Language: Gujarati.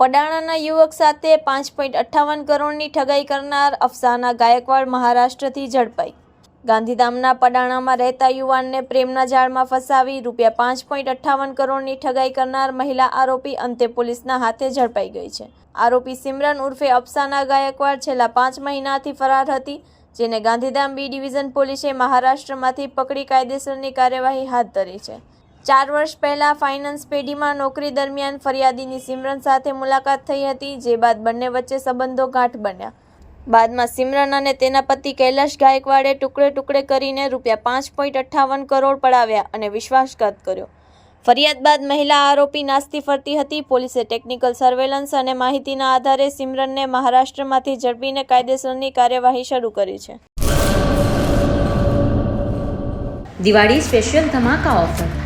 પડાણાના યુવક સાથે પાંચ પોઈન્ટ અઠ્ઠાવન કરોડની ઠગાઈ કરનાર અફસાના ગાયકવાડ મહારાષ્ટ્રથી ઝડપાઈ. ગાંધીધામના પડાણામાં રહેતા યુવાનને પ્રેમના જાળમાં ફસાવી રૂપિયા પાંચ પોઈન્ટ અઠ્ઠાવન કરોડની ઠગાઈ કરનાર મહિલા આરોપી અંતે પોલીસના હાથે ઝડપાઈ ગઈ છે. આરોપી સિમરન ઉર્ફે અફસાના ગાયકવાડ છેલ્લા પાંચ મહિનાથી ફરાર હતી, જેને ગાંધીધામ બી ડિવિઝન પોલીસે મહારાષ્ટ્રમાંથી પકડી કાયદેસરની કાર્યવાહી હાથ ધરી છે. ચાર વર્ષ પહેલાં ફાઇનાન્સ પેઢીમાં નોકરી દરમિયાન ફરિયાદીની સિમરન સાથે મુલાકાત થઈ હતી, જે બાદ બંને વચ્ચે સંબંધો ગાંઠ બન્યા. બાદમાં સિમરન અને તેના પતિ કૈલાશ ગાયકવાડે ટુકડે ટુકડે કરીને રૂપિયા પાંચ પોઈન્ટ અઠ્ઠાવન કરોડ પડાવ્યા અને વિશ્વાસઘાત કર્યો. ફરિયાદ બાદ મહિલા આરોપી નાસ્તી ફરતી હતી. પોલીસે ટેકનિકલ સર્વેલન્સ અને માહિતીના આધારે સિમરનને મહારાષ્ટ્રમાંથી ઝડપીને કાયદેસરની કાર્યવાહી શરૂ કરી છે. દિવાળી સ્પેશિયલ ધમાકા ઓફર.